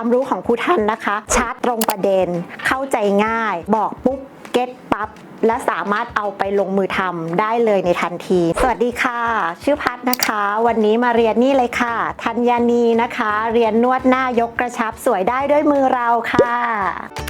ความรู้ของครูทันนะคะ ชาร์จตรงประเด็น เข้าใจง่าย บอกปุ๊บ เก็ตปั๊บ และสามารถเอาไปลงมือทำได้เลยในทันที สวัสดีค่ะ ชื่อพัดนะคะ วันนี้มาเรียนนี่เลยค่ะธัญญานีนะคะ เรียนนวดหน้ายกกระชับสวยได้ด้วยมือเราค่ะ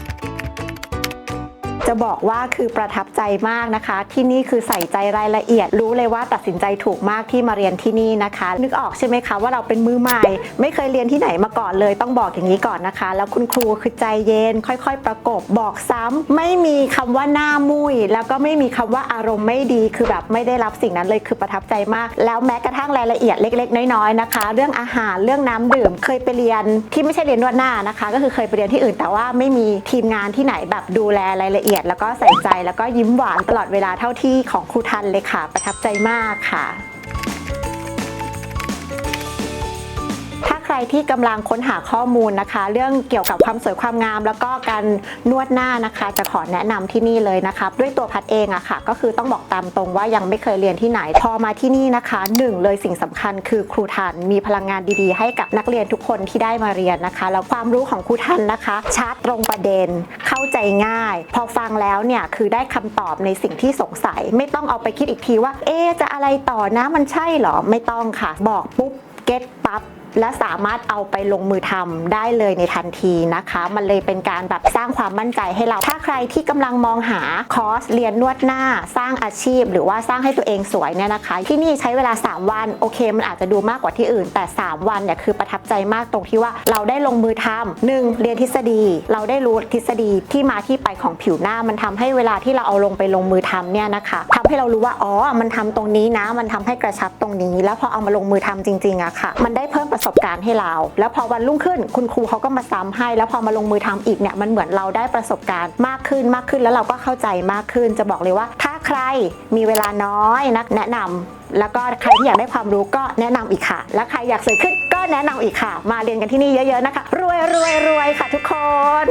จะบอกว่าคือประทับใจมากนะคะ ที่นี่คือใส่ใจรายละเอียด รู้เลยว่าตัดสินใจถูกมากที่มาเรียนที่นี่นะคะ นึกออกใช่ไหมคะว่าเราเป็นมือใหม่ ไม่เคยเรียนที่ไหนมาก่อนเลย ต้องบอกอย่างนี้ก่อนนะคะ แล้วคุณครูคือใจเย็น ค่อยๆ ประกบบอกซ้ำไม่มีคำว่าหน้ามุยแล้วก็ไม่มีคำว่าอารมณ์ไม่ดีคือแบบไม่ได้รับสิ่งนั้นเลยคือประทับใจมาก แล้วแม้กระทั่งรายละเอียดเล็ก ๆ น้อยๆนะคะ เรื่องอาหารเรื่องน้ำดื่ม เคยไปเรียนที่ไม่ใช่เรียนนวดหน้านะคะ ก็คือเคยไปเรียนที่อื่น แต่ว่าไม่มีทีมงานที่ไหนแบบดูแลรายละเอียดแล้วก็ใส่ใจแล้วก็ยิ้มหวานตลอดเวลาเท่าที่ของครูทันเลยค่ะ ประทับใจมากค่ะ ที่กำลังค้นหาข้อมูลนะคะ เรื่องเกี่ยวกับความสวยความงาม แล้วก็การนวดหน้านะคะ จะขอแนะนำที่นี่เลยนะคะด้วยตัวพัดเองอะค่ะ ก็คือต้องบอกตามตรงว่ายังไม่เคยเรียนที่ไหนพอมาที่นี่นะคะหนึ่งเลยสิ่งสำคัญคือครูทันมีพลังงานดีๆ ให้กับนักเรียนทุกคนที่ได้มาเรียนนะคะแล้วความรู้ของครูทันนะคะชาร์จตรงประเด็นเข้าใจง่าย พอฟังแล้วเนี่ยคือได้คำตอบในสิ่งที่สงสัย ไม่ต้องเอาไปคิดอีกทีว่า เอ๊จะอะไรต่อนะมันใช่เหรอไม่ต้องค่ะ บอกปุ๊บเก็ตปั๊บ และสามารถเอาไปลงมือทำได้เลยในทันทีนะคะ มันเลยเป็นการแบบสร้างความมั่นใจให้เรา ถ้าใครที่กำลังมองหาคอร์สเรียนนวดหน้า สร้างอาชีพ หรือว่าสร้างให้ตัวเองสวยเนี่ยนะคะ ที่นี่ใช้เวลา 3 วันโอเคมันอาจจะดูมากกว่าที่อื่น แต่ 3 วันเนี่ยคือประทับใจมากตรงที่ว่าเราได้ลงมือทำหนึ่งเรียนทฤษฎี เราได้รู้ทฤษฎีที่มาที่ไปของผิวหน้ามันทำให้เวลาที่เราเอาลงไปลงมือทำเนี่ยนะคะทำให้เรารู้ว่าอ๋อมันทำตรงนี้นะ มันทำให้กระชับตรงนี้ แล้วพอเอามาลงมือทำจริงๆอะค่ะ มันได้เพิ่มประสบการณ์ให้เรา แล้วพอวันรุ่งขึ้น คุณครูเขาก็มาซ้ำให้ แล้วพอมาลงมือทำอีกเนี่ยมันเหมือนเราได้ประสบการณ์มากขึ้นมากขึ้นแล้วเราก็เข้าใจมากขึ้น จะบอกเลยว่า ถ้าใครมีเวลาน้อยนักแนะนำแล้วก็ใครที่อยากได้ความรู้ก็แนะนำอีกค่ะ และใครอยากสวยขึ้นก็แนะนำอีกค่ะ มาเรียนกันที่นี่เยอะ ๆนะคะ รวยรวยรวยค่ะทุกคน